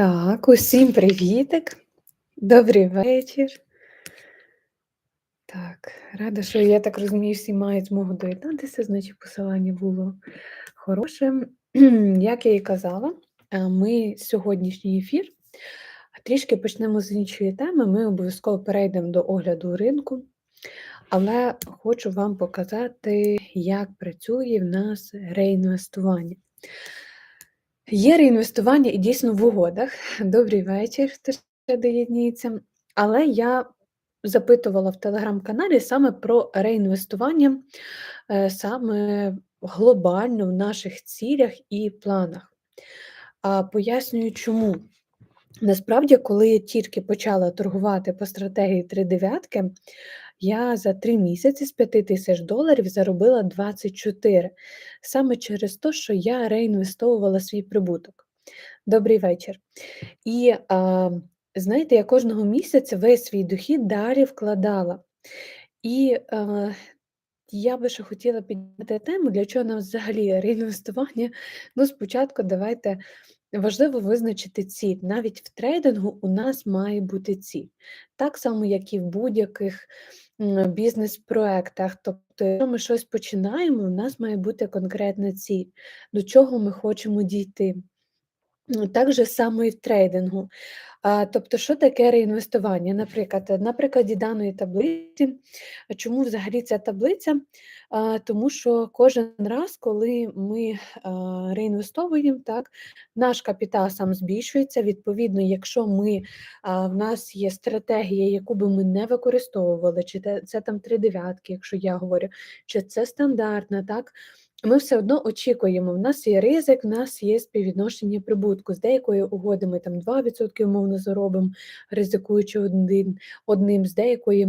Так, усім привітик. Добрий вечір. Так, рада, що я так розумію, всі мають змогу доєднатися, значить посилання було хороше. Як я і казала, е, ми сьогоднішній ефір трішки почнемо з іншої теми. Ми обов'язково перейдемо до огляду ринку, але хочу вам показати, як працює в нас реінвестування. Є реінвестування і дійсно в угодах. Добрий вечір, хто ще доєднується. Але я запитувала в телеграм-каналі саме про реінвестування, е, саме глобально в наших цілях і планах. Пояснюю, чому. Насправді, коли я тільки почала торгувати по стратегії три дев'ятки, я за три місяці з 5 тисяч доларів заробила 24, саме через те, що я реінвестовувала свій прибуток. Добрий вечір. І а, знаєте, я кожного місяця весь свій дохід далі вкладала. І а, я би ще хотіла підняти тему, для чого нам взагалі реінвестування. Ну, спочатку давайте важливо визначити ціль. Навіть в трейдингу у нас має бути ціль. Так само, як і в будь-яких бізнес-проектах. Тобто, якщо ми щось починаємо, у нас має бути конкретна ціль, до чого ми хочемо дійти. Так же само і в трейдингу. Тобто, що таке реінвестування? Наприклад, на прикладі даної таблиці, чому взагалі ця таблиця? Тому що кожен раз, коли ми реінвестовуємо, так, наш капітал сам збільшується. Відповідно, якщо ми, в нас є стратегія, яку би ми не використовували, чи це, це там три дев'ятки, якщо я говорю, чи це стандартна, так, ми все одно очікуємо, в нас є ризик, в нас є співвідношення прибутку. З деякої угоди ми там 2% умовно заробимо, ризикуючи один, одним, з деякої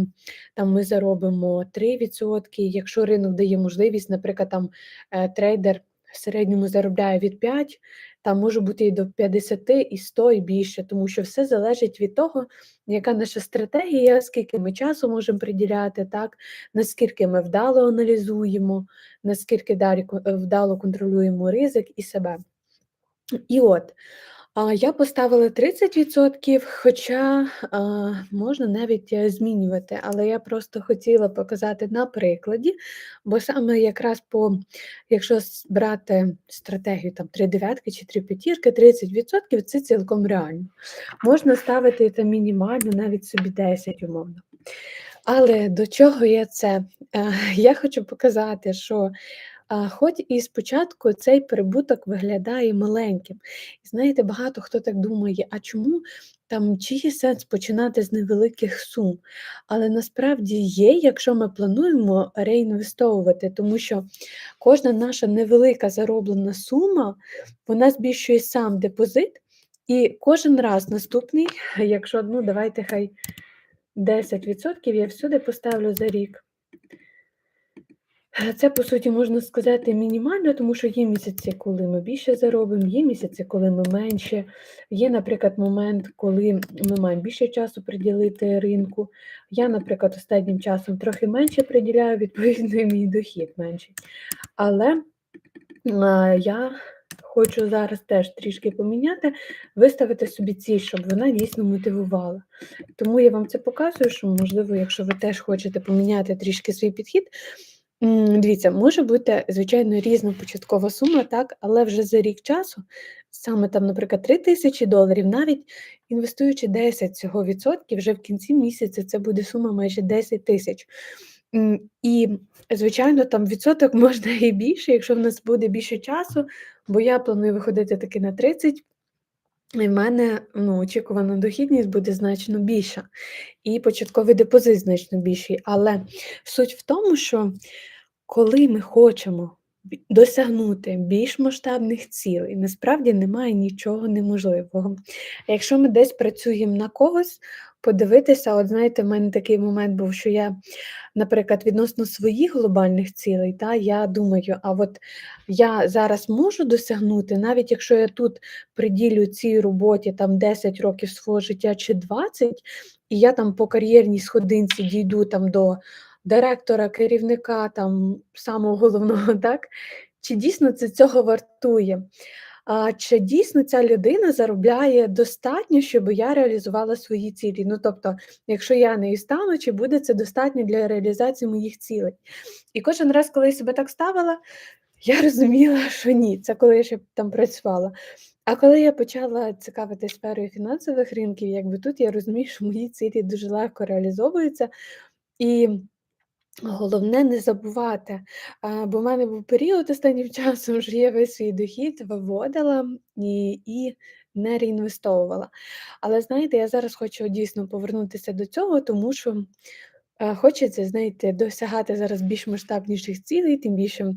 там ми заробимо 3%. Якщо ринок дає можливість, наприклад, там е, трейдер в середньому заробляє від 5, там може бути і до 50, і 100, і більше, тому що все залежить від того, яка наша стратегія, скільки ми часу можемо приділяти, так, наскільки ми вдало аналізуємо, наскільки далі вдало контролюємо ризик і себе. І от, я поставила 30%, хоча можна навіть е, змінювати, але я просто хотіла показати на прикладі, бо саме якраз по, якщо брати стратегію там 3 дев'ятки чи 3 п'ятірки, 30% це цілком реально. Можна ставити там мінімально, навіть собі 10 умовно. Але до чого я це? Е, я хочу показати, що Хоч і спочатку цей прибуток виглядає маленьким. І знаєте, багато хто так думає, а чому там чи є сенс починати з невеликих сум? Але насправді є, якщо ми плануємо реінвестовувати, тому що кожна наша невелика зароблена сума, вона збільшує сам депозит, і кожен раз наступний, якщо ну давайте хай 10% я всюди поставлю за рік. Це, по суті, можна сказати, мінімально, тому що є місяці, коли ми більше заробимо, є місяці, коли ми менше. Є, наприклад, момент, коли ми маємо більше часу приділити ринку. Я, наприклад, останнім часом трохи менше приділяю, відповідно, мій дохід менший. Але я хочу зараз теж трішки поміняти, виставити собі ціль, щоб вона дійсно мотивувала. Тому я вам це показую, що, можливо, якщо ви теж хочете поміняти трішки свій підхід. Дивіться, може бути, звичайно, різна початкова сума, так, але вже за рік часу, саме там, наприклад, 3 тисячі доларів, навіть інвестуючи 10 цього відсотків, вже в кінці місяця це буде сума майже 10 тисяч. І, звичайно, там відсоток можна і більше, якщо в нас буде більше часу, бо я планую виходити таки на 30, і в мене ну, очікувана дохідність буде значно більша, і початковий депозит значно більший. Але суть в тому, що коли ми хочемо досягнути більш масштабних цілей, насправді немає нічого неможливого. Якщо ми десь працюємо на когось, подивитися, от знаєте, в мене такий момент був, що я, наприклад, відносно своїх глобальних цілей, та, я думаю, а от я зараз можу досягнути, навіть якщо я тут приділю цій роботі там 10 років свого життя чи 20, і я там по кар'єрній сходинці дійду там до директора, керівника, там самого головного, так? Чи дійсно це цього вартує? а чи дійсно ця людина заробляє достатньо, щоб я реалізувала свої цілі. Ну, тобто, якщо я нею стану, чи буде це достатньо для реалізації моїх цілей? І кожен раз, коли я себе так ставила, я розуміла, що ні, це коли я ще там працювала. А коли я почала цікавитись сферою фінансових ринків, якби тут я розумію, що мої цілі дуже легко реалізовуються. І головне не забувати. Бо в мене був період останнім часом, що я весь свій дохід виводила і і не реінвестовувала. Але знаєте, я зараз хочу дійсно повернутися до цього, тому що е, хочеться, знаєте, досягати зараз більш масштабніших цілей, тим більше,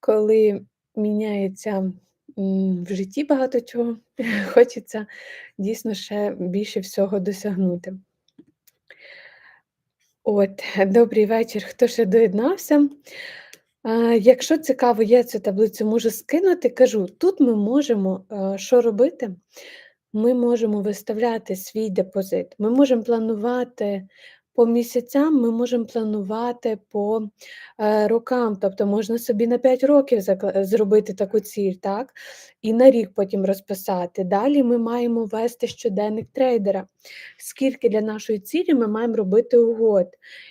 коли міняється в житті багато чого, хочеться дійсно ще більше всього досягнути. От, добрий вечір, хто ще доєднався. Якщо цікаво, я цю таблицю можу скинути, кажу, тут ми можемо що робити? Ми можемо виставляти свій депозит, ми можемо планувати по місяцям, ми можемо планувати по е, рокам, тобто можна собі на 5 років зробити таку ціль, так? І на рік потім розписати. Далі ми маємо вести щоденник трейдера, скільки для нашої цілі ми маємо робити угод.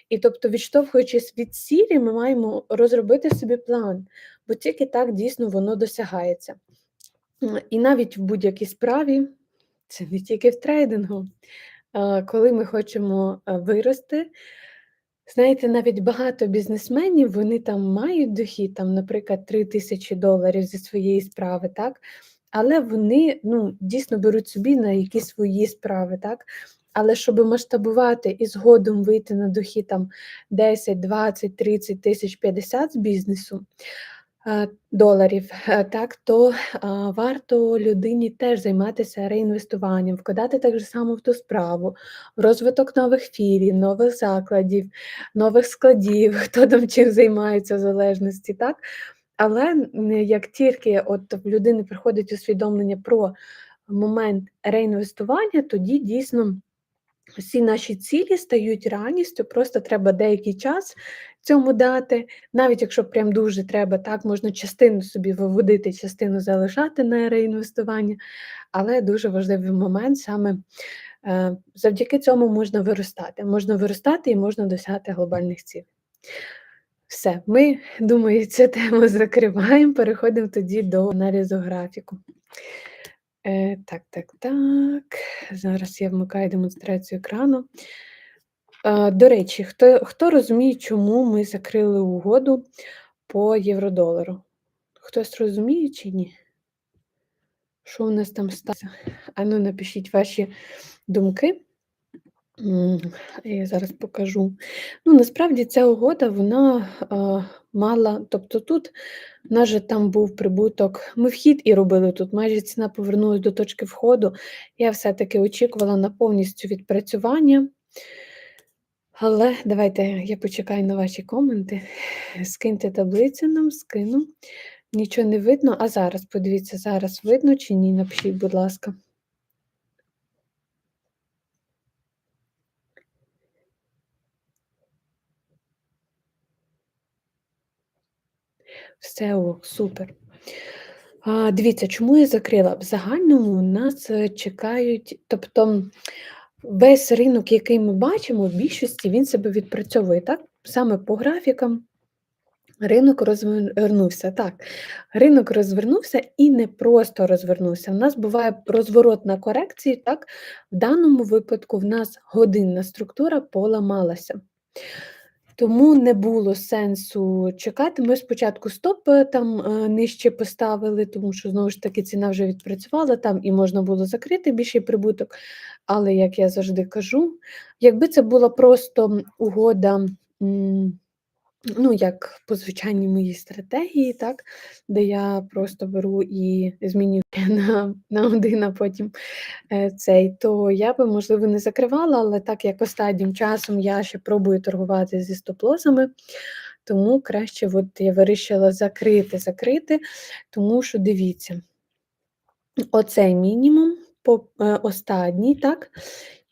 І тобто, відштовхуючись від цілі, ми маємо розробити собі план, бо тільки так дійсно воно досягається. І навіть в будь-якій справі, це не тільки в трейдингу, коли ми хочемо вирости. Знаєте, навіть багато бізнесменів вони там мають дохід, там, наприклад, 3 тисячі доларів зі своєї справи, так? Але вони ну, дійсно беруть собі на якісь свої справи, так? Але щоб масштабувати і згодом вийти на дохід там 10, 20, 30 тисяч 50 з бізнесу, Е, доларів, е, так, то варто людині теж займатися реінвестуванням, вкладати так само в ту справу, в розвиток нових філій, нових закладів, нових складів, хто там чим займається в залежності. так. Але як тільки от в людини приходить усвідомлення про момент реінвестування, тоді дійсно всі наші цілі стають реальністю, просто треба деякий час цьому дати. Навіть якщо прям дуже треба, так можна частину собі виводити, частину залишати на реінвестування, але дуже важливий момент саме е, завдяки цьому можна виростати. Можна виростати і можна досягати глобальних цілей. Все, ми, думаю, цю тему закриваємо, переходимо тоді до аналізу графіку. Е, Так, так, так. Зараз я вмикаю демонстрацію екрану. Е, До речі, хто хто розуміє, чому ми закрили угоду по євро-долару? Хтось розуміє чи ні? Що у нас там сталося? Ану, напишіть ваші думки. Я зараз покажу. Ну, насправді ця угода, вона а, мала, тобто тут же там був прибуток, ми вхід і робили тут, майже ціна повернулася до точки входу. Я все-таки очікувала на повністю відпрацювання. Але давайте я почекаю на ваші коменти. Скиньте таблицю нам, скину. Нічого не видно, а зараз, подивіться, зараз видно чи ні, напишіть, будь ласка. Все ок, супер. А, Дивіться, чому я закрила? В загальному нас е, чекають, тобто весь ринок, який ми бачимо, в більшості він себе відпрацьовує, так? Саме по графікам. Ринок розвернувся. Так, ринок розвернувся і не просто розвернувся. У нас буває розворот на корекції, так? В даному випадку в нас годинна структура поламалася. Тому не було сенсу чекати. Ми спочатку стоп е, там е, нижче поставили, тому що знову ж таки ціна вже відпрацювала там і можна було закрити більший прибуток. Але, як я завжди кажу, якби це була просто угода. Ну, як по звичайній моїй стратегії, так, де я просто беру і змінюю на на один, а потім е, цей, то я би, можливо, не закривала, але так як останнім часом я ще пробую торгувати зі стоп-лосами, тому краще от я вирішила закрити, закрити, тому що дивіться, оцей мінімум по е, останній, так,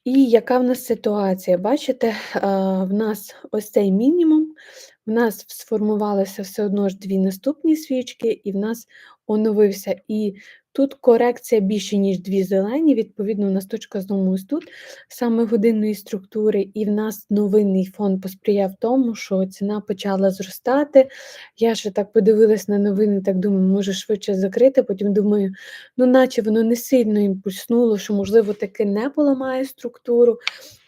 і яка в нас ситуація? Бачите, в нас ось цей мінімум, в нас сформувалися все одно ж дві наступні свічки, і в нас оновився, і тут корекція більше, ніж дві зелені. Відповідно, у нас точка знову ось тут саме годинної структури, і в нас новинний фон посприяв тому, що ціна почала зростати. Я ще так подивилась на новини, так думаю, може швидше закрити. Потім думаю, ну наче воно не сильно імпульснуло, що, можливо, таки не поламає структуру,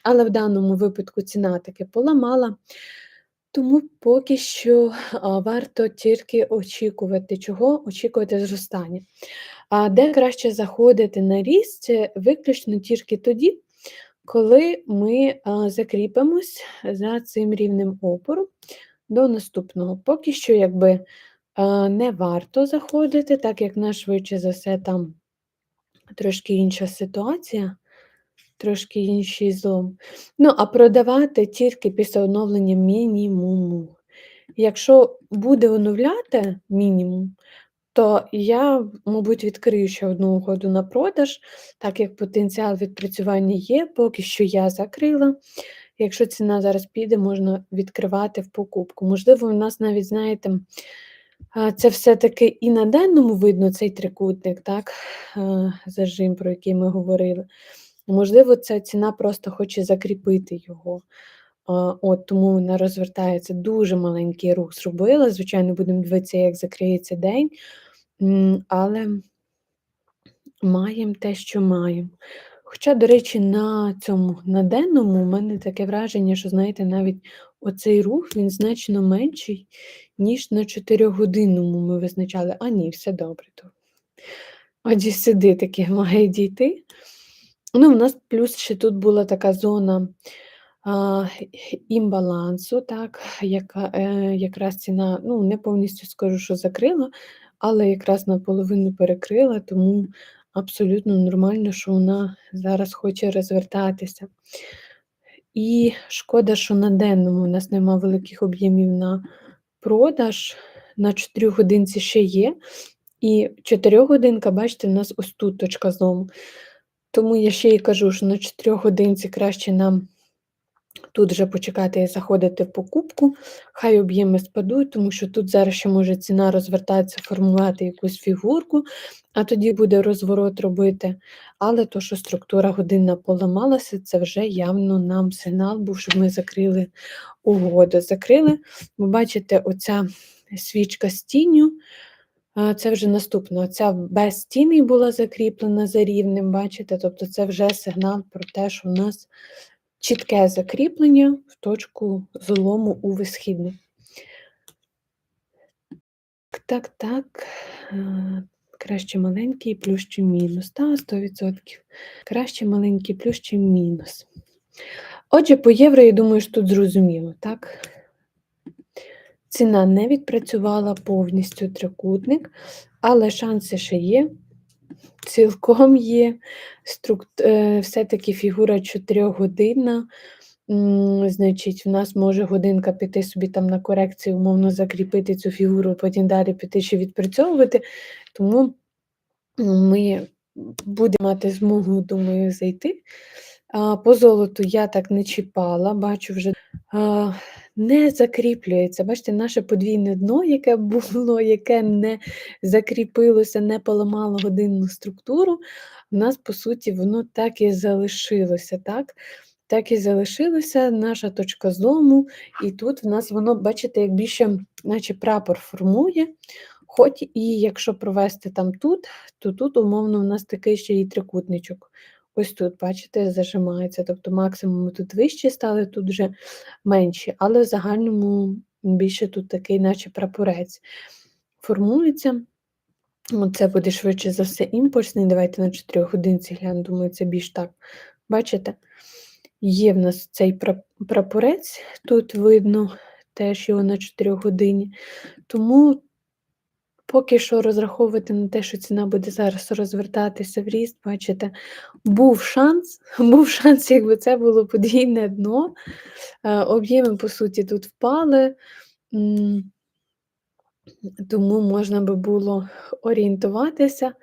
але в даному випадку ціна таки поламала. Тому поки що варто тільки очікувати, чого очікувати зростання. А де краще заходити на ріст, виключно тільки тоді, коли ми закріпимось за цим рівнем опору до наступного. Поки що, якби не варто заходити, так як на швидше за все там трошки інша ситуація трошки інший злом. Ну, а продавати тільки після оновлення мінімуму. Якщо буде оновляти мінімум, то я, мабуть, відкрию ще одну угоду на продаж, так як потенціал відпрацювання є, поки що я закрила. Якщо ціна зараз піде, можна відкривати в покупку. Можливо, у нас навіть, знаєте, це все-таки і на денному видно цей трикутник, так, зажим, про який ми говорили. Можливо, ця ціна просто хоче закріпити його. От Тому вона розвертається дуже маленький рух зробила. Звичайно, будемо дивитися, як закриється день, але маємо те, що маємо. Хоча, до речі, на цьому на денному у мене таке враження, що, знаєте, навіть оцей рух він значно менший, ніж на 4-годинному ми визначали. А ні, все добре. то. Отже, сюди таки має дійти. Ну, у нас плюс ще тут була така зона а, імбалансу, так, яка е, якраз ціна, ну, не повністю скажу, що закрила, але якраз наполовину перекрила, тому абсолютно нормально, що вона зараз хоче розвертатися. І шкода, що на денному у нас нема великих об'ємів на продаж. На 4 годинці ще є. І 4 годинка, бачите, у нас ось тут точка злому. Тому я ще й кажу, що на 4 годинці краще нам тут вже почекати і заходити в покупку, хай об'єми спадуть, тому що тут зараз ще може ціна розвертатися, формувати якусь фігурку, а тоді буде розворот робити. Але то, що структура годинна поламалася, це вже явно нам сигнал був, щоб ми закрили угоду. Закрили, ви бачите, оця свічка з тінню. Це вже наступно. Ця без тіни була закріплена за рівнем, бачите? Тобто це вже сигнал про те, що у нас чітке закріплення в точку злому у висхідну. Так, так, краще маленький плюс чи мінус. Та, 100%. Краще маленький плюс чи мінус. Отже, по євро, я думаю, що тут зрозуміло, так? Ціна не відпрацювала повністю трикутник, але шанси ще є. Цілком є. Е, все-таки фігура 4 годинна. Значить, в нас може годинка піти собі там на корекцію, умовно закріпити цю фігуру, потім далі піти ще відпрацьовувати. Тому ми будемо мати змогу, думаю, зайти. По золоту я так не чіпала, бачу вже не закріплюється. Бачите, наше подвійне дно, яке було, яке не закріпилося, не поламало годинну структуру, у нас, по суті, воно так і залишилося. так? Так і залишилося наша точка злому, і тут в нас воно, бачите, як більше, наче прапор формує. Хоч і якщо провести там тут, то тут, умовно, у нас такий ще і трикутничок. Ось тут, бачите, зажимається. Тобто максимум тут вищі стали, тут вже менші, але в загальному більше тут такий, наче прапорець. Формується. Це буде швидше за все імпульсний. Давайте на 4 годинці гляну, думаю, це більш так. Бачите? Є в нас цей прапорець, тут видно теж його на 4 годині. Тому Поки що розраховувати на те, що ціна буде зараз розвертатися в ріст, бачите, був шанс, був шанс, якби це було подвійне дно. Е, об'єми, по суті, тут впали, тому можна би було орієнтуватися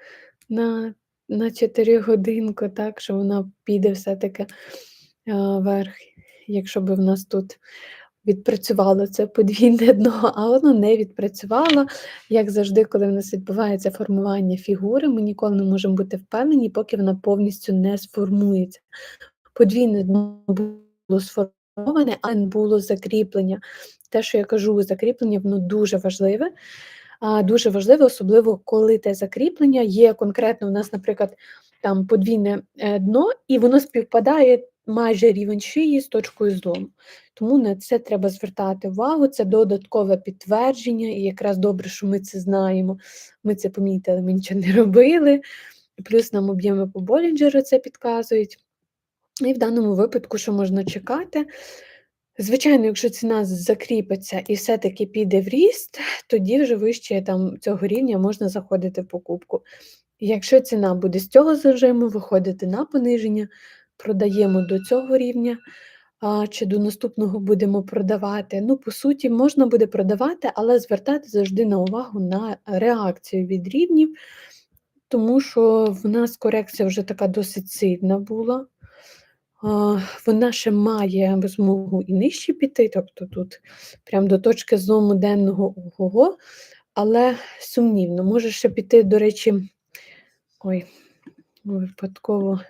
на на 4 годинку, так, що вона піде все-таки е, вверх, якщо б в нас тут відпрацювало це подвійне дно, а воно не відпрацювало. Як завжди, коли в нас відбувається формування фігури, ми ніколи не можемо бути впевнені, поки вона повністю не сформується. Подвійне дно було сформоване, але не було закріплення. Те, що я кажу, закріплення, воно дуже важливе. Дуже важливе, особливо коли те закріплення є конкретно у нас, наприклад, там подвійне е, дно, і воно співпадає майже рівень шиї з точкою злому. Тому на це треба звертати увагу, це додаткове підтвердження, і якраз добре, що ми це знаємо. Ми це помітили, ми нічого не робили. Плюс нам об'єми по Болінджеру це підказують. І в даному випадку, що можна чекати? Звичайно, якщо ціна закріпиться і все-таки піде в ріст, тоді вже вище там, цього рівня можна заходити в покупку. Якщо ціна буде з цього зажиму виходити на пониження, продаємо до цього рівня, а, чи до наступного будемо продавати. Ну, по суті, можна буде продавати, але звертати завжди на увагу на реакцію від рівнів, тому що в нас корекція вже така досить сильна була. Вона ще має змогу і нижче піти, тобто тут прямо до точки злому денного ого, але сумнівно, може ще піти, до речі, ой, випадково.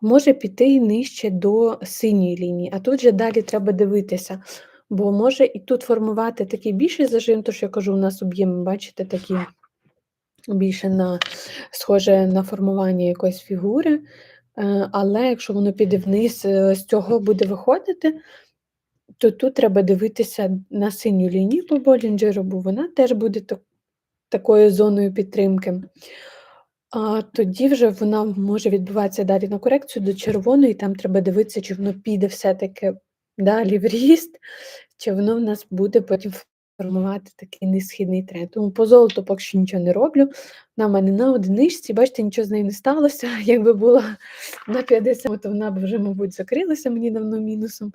Може піти нижче до синьої лінії, а тут же далі треба дивитися, бо може і тут формувати такий більший зажим, то що я кажу, у нас об'єми, бачите, такі більше на схоже на формування якоїсь фігури, е, але якщо воно піде вниз, е, з цього буде виходити, то тут треба дивитися на синю лінію по Болінджеру, бо вона теж буде такою зоною підтримки. А тоді вже вона може відбуватися далі на корекцію до червоної, там треба дивитися, чи воно піде все-таки далі в ріст, чи воно в нас буде потім формувати такий несхідний тренд. Тому по золоту поки що нічого не роблю. На мене на одиничці, бачите, нічого з нею не сталося. Якби була на 50, то вона б вже, мабуть, закрилася мені давно мінусом.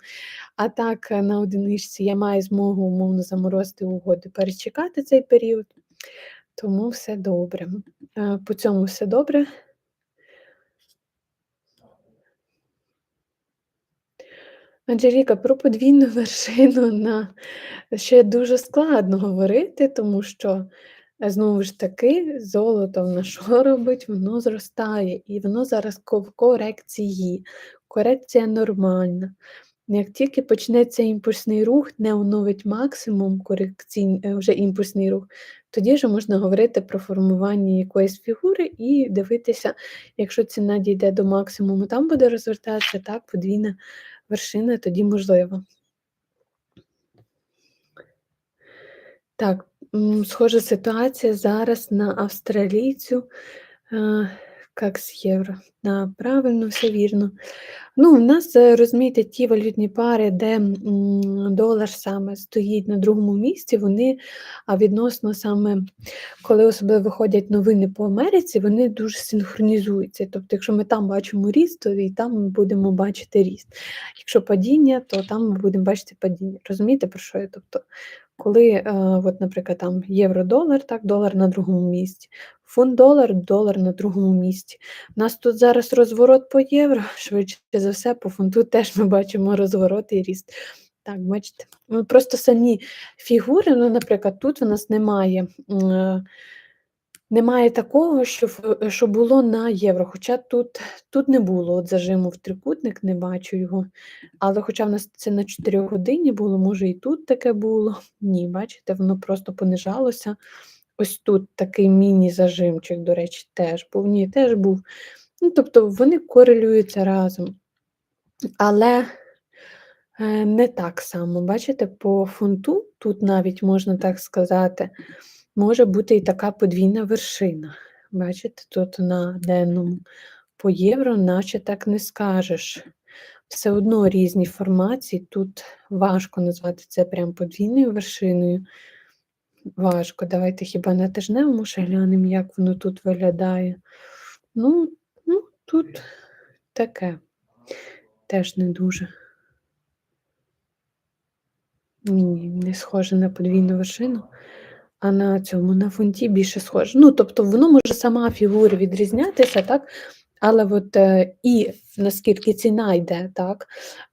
А так, на одиничці я маю змогу умовно заморозити угоди, перечекати цей період. Тому все добре. Е, по цьому все добре. Анжеліка, про подвійну вершину на ще дуже складно говорити, тому що, е, знову ж таки, золото на що робить, воно зростає, і воно зараз в корекції. Корекція нормальна. Як тільки почнеться імпульсний рух, не оновить максимум корекцій, е, вже імпульсний рух, тоді вже можна говорити про формування якоїсь фігури і дивитися, якщо ціна дійде до максимуму, там буде розвертатися, так, подвійна вершина, тоді можливо. Так, схожа ситуація зараз на австралійцю, як з євро. Да, правильно, все вірно. Ну, У нас, е, розумієте, ті валютні пари, де долар саме стоїть на другому місці, вони відносно саме, коли особливо виходять новини по Америці, вони дуже синхронізуються. Тобто, якщо ми там бачимо ріст, то і там ми будемо бачити ріст. Якщо падіння, то там ми будемо бачити падіння. Розумієте, про що я? Тобто, коли, е, от, наприклад, там євро-долар, так, долар на другому місці, фунт долар, долар на другому місці. У нас тут зараз розворот по євро, швидше за все, по фунту теж ми бачимо розворот і ріст. Так, бачите, ну, просто самі фігури, ну, наприклад, тут у нас немає. Е, немає такого, що що було на євро. Хоча тут тут не було от зажиму в трикутник, не бачу його. Але хоча в нас це на 4 годині було, може і тут таке було. Ні, бачите, воно просто понижалося. Ось тут такий міні-зажимчик, до речі, теж був. Ні, теж був. Ну, Тобто вони корелюються разом. Але е, не так само, бачите, по фунту, тут навіть можна так сказати, може бути і така подвійна вершина. Бачите, тут на денному по євро, наче так не скажеш. Все одно різні формації, тут важко назвати це прям подвійною вершиною. Важко. Давайте хіба на тижневому ще глянемо, як воно тут виглядає. Ну, ну, тут таке теж не дуже. Ні, не схоже на подвійну вершину, а на цьому на фунті більше схоже. Ну, тобто, воно може сама фігура відрізнятися, так? Але от е, і наскільки ціна йде так,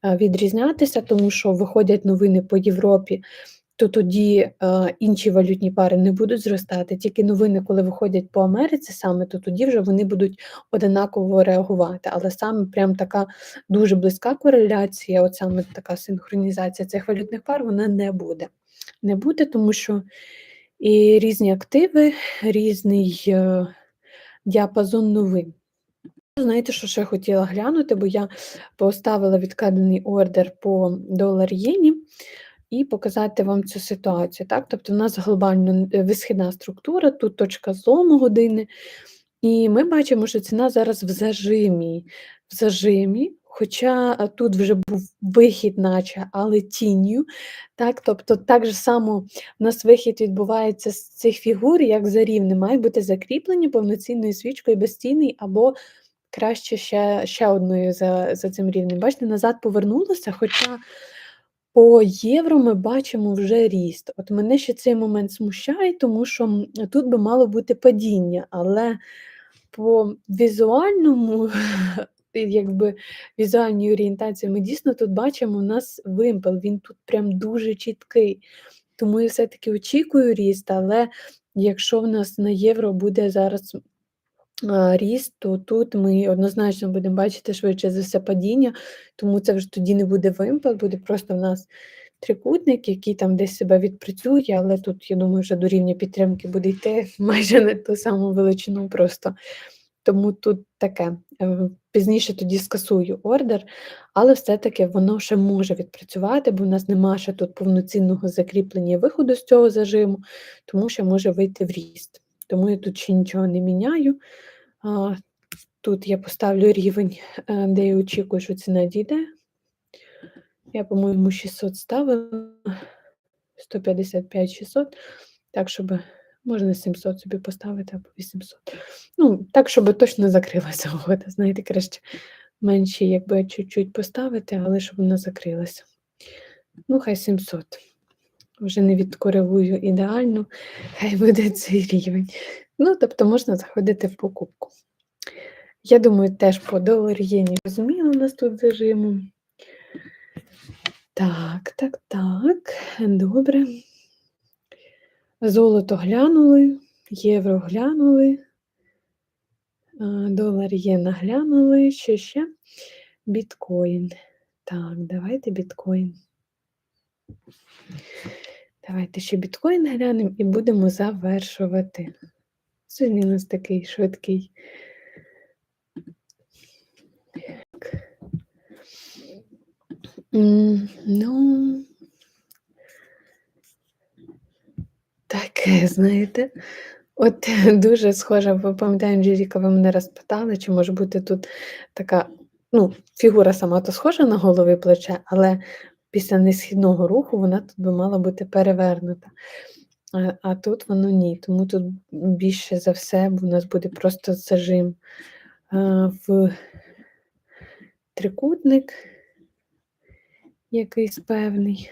е, відрізнятися, тому що виходять новини по Європі, то тоді е, інші валютні пари не будуть зростати. Тільки новини, коли виходять по Америці саме, то тоді вже вони будуть однаково реагувати. Але саме прям така дуже близька кореляція, от саме така синхронізація цих валютних пар, вона не буде. Не буде, тому що і різні активи, різний е, діапазон новин. Знаєте, що ще хотіла глянути, бо я поставила відкладений ордер по долар єні і показати вам цю ситуацію. Так? Тобто, в нас глобально е, висхідна структура, тут точка злому години, і ми бачимо, що ціна зараз в зажимі. В зажимі, Хоча е, тут вже був вихід, наче, але тінню. Так? Тобто, так же само у нас вихід відбувається з цих фігур, як за рівнем, має бути закріплені повноцінною свічкою безцінний або краще ще ще одною за за цим рівнем. Бачите, назад повернулося, хоча по євро ми бачимо вже ріст. От мене ще цей момент смущає, тому що тут би мало бути падіння, але по візуальному, якби візуальній орієнтації, ми дійсно тут бачимо у нас вимпел, він тут прям дуже чіткий. Тому я все-таки очікую ріст, але якщо в нас на євро буде зараз ріст, то тут ми однозначно будемо бачити швидше за все падіння, тому це вже тоді не буде вимпел, буде просто в нас трикутник, який там десь себе відпрацює, але тут, я думаю, вже до рівня підтримки буде йти майже на ту саму величину просто. Тому тут таке. Е, пізніше тоді скасую ордер, але все-таки воно ще може відпрацювати, бо в нас немає ще тут повноцінного закріплення виходу з цього зажиму, тому що може вийти в ріст. Тому я тут ще нічого не міняю. Тут я поставлю рівень, е, де я очікую, що ціна дійде. Я, по-моєму, 600 ставила, 155-600, так, щоб можна 700 собі поставити або 800. Ну, так, щоб точно закрилася угода. Знаєте, краще менші, якби чуть-чуть поставити, але щоб вона закрилася. Ну, хай 700. Вже не відкоригую ідеально, хай буде цей рівень. Ну, тобто можна заходити в покупку. Я думаю, теж по долар єні розуміло у нас тут зажиму. Так, так, так, добре. Золото глянули, євро глянули, долар є наглянули, що ще біткоін. Так, давайте біткоін. Давайте ще біткоін глянемо і будемо завершувати. Сьогодні у нас такий швидкий. Ну, таке, знаєте, от дуже схожа, ви пам'ятаєте, Джеріка, ви мене розпитали, чи може бути тут така, ну, фігура сама то схожа на голови плече, але після несхідного руху вона тут би мала бути перевернута. А а тут воно ні. Тому тут більше за все у нас буде просто зажим а, в трикутник якийсь певний.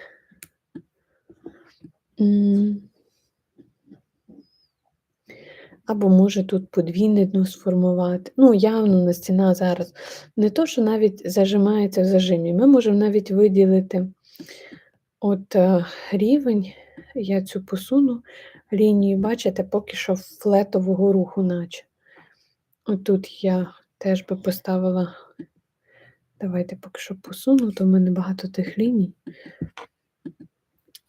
Або може тут подвійне дно сформувати. Ну, явно на стіна зараз. Не то, що навіть зажимається в зажимі. Ми можемо навіть виділити от е, рівень, я цю посуну лінію, бачите, поки що флетового руху, наче. Отут я теж би поставила, давайте поки що посуну, то в мене багато тих ліній.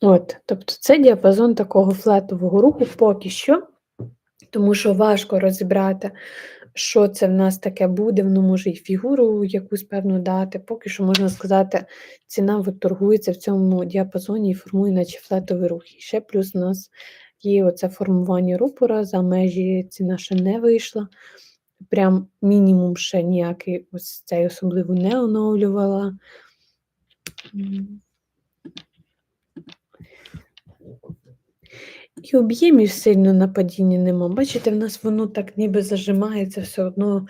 От, тобто це діапазон такого флетового руху поки що, тому що важко розібрати, що це в нас таке буде, воно може і фігуру якусь певну дати. Поки що, можна сказати, ціна торгується в цьому діапазоні і формує, наче флетовий рух. І ще плюс у нас є оце формування рупора, за межі ціна ще не вийшла. Прям мінімум ще ніякий ось цей особливо не оновлювала. І об'ємів сильно на падінні нема. Бачите, в нас воно так ніби зажимається все одно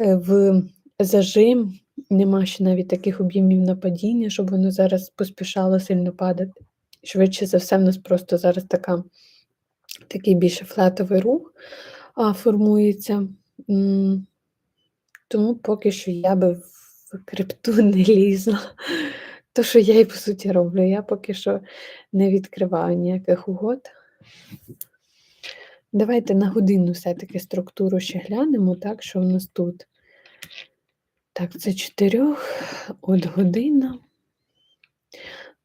е, в зажим. Нема ще навіть таких об'ємів на падіння, щоб воно зараз поспішало сильно падати. Швидше за все, в нас просто зараз така, такий більше флетовий рух а, формується. Тому поки що я би в крипту не лізла. То, що я і по суті роблю, я поки що не відкриваю ніяких угод. Давайте на годинну все-таки структуру ще глянемо, так, що в нас тут. Так, це 4, от година.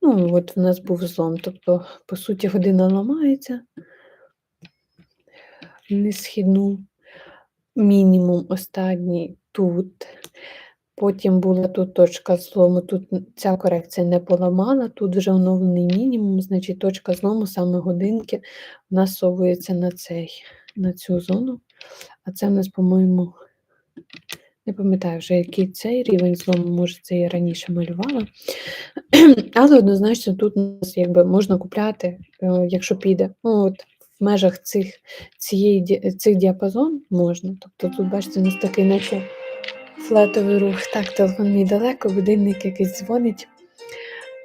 Ну, от в нас був злом, тобто, по суті, година ламається. Не східну мінімум останній тут. Потім була тут точка злому, тут ця корекція не поламала, тут вже оновлений мінімум, значить точка злому саме годинки насовується на цей, на цю зону. А це в нас, по-моєму, не пам'ятаю вже, який цей рівень злому, може, це я раніше малювала. Але однозначно тут у нас якби можна купляти, е, якщо піде. Ну, от в межах цих, цієї, цих діапазон можна. Тобто тут, бачите, у нас такий наче флетовий рух. Так, телефон мій далеко, будильник якийсь дзвонить.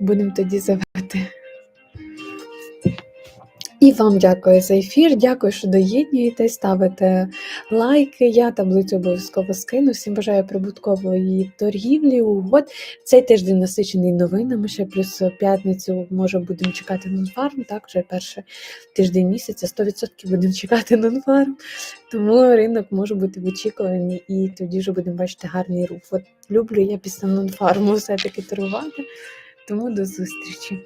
Будемо тоді завати. І вам дякую за ефір. Дякую, що доєднуєтесь, ставите лайки. Я таблицю обов'язково скину. Всім бажаю прибуткової торгівлі, угод. Цей тиждень насичений новинами. Ще плюс п'ятницю може будемо чекати нонфарм. Так, вже перший тиждень місяця 100% будемо чекати нонфарм. Тому ринок може бути в очікуванні, і тоді вже будемо бачити гарний рух. От люблю я після нонфарму все-таки торгувати. Тому до зустрічі.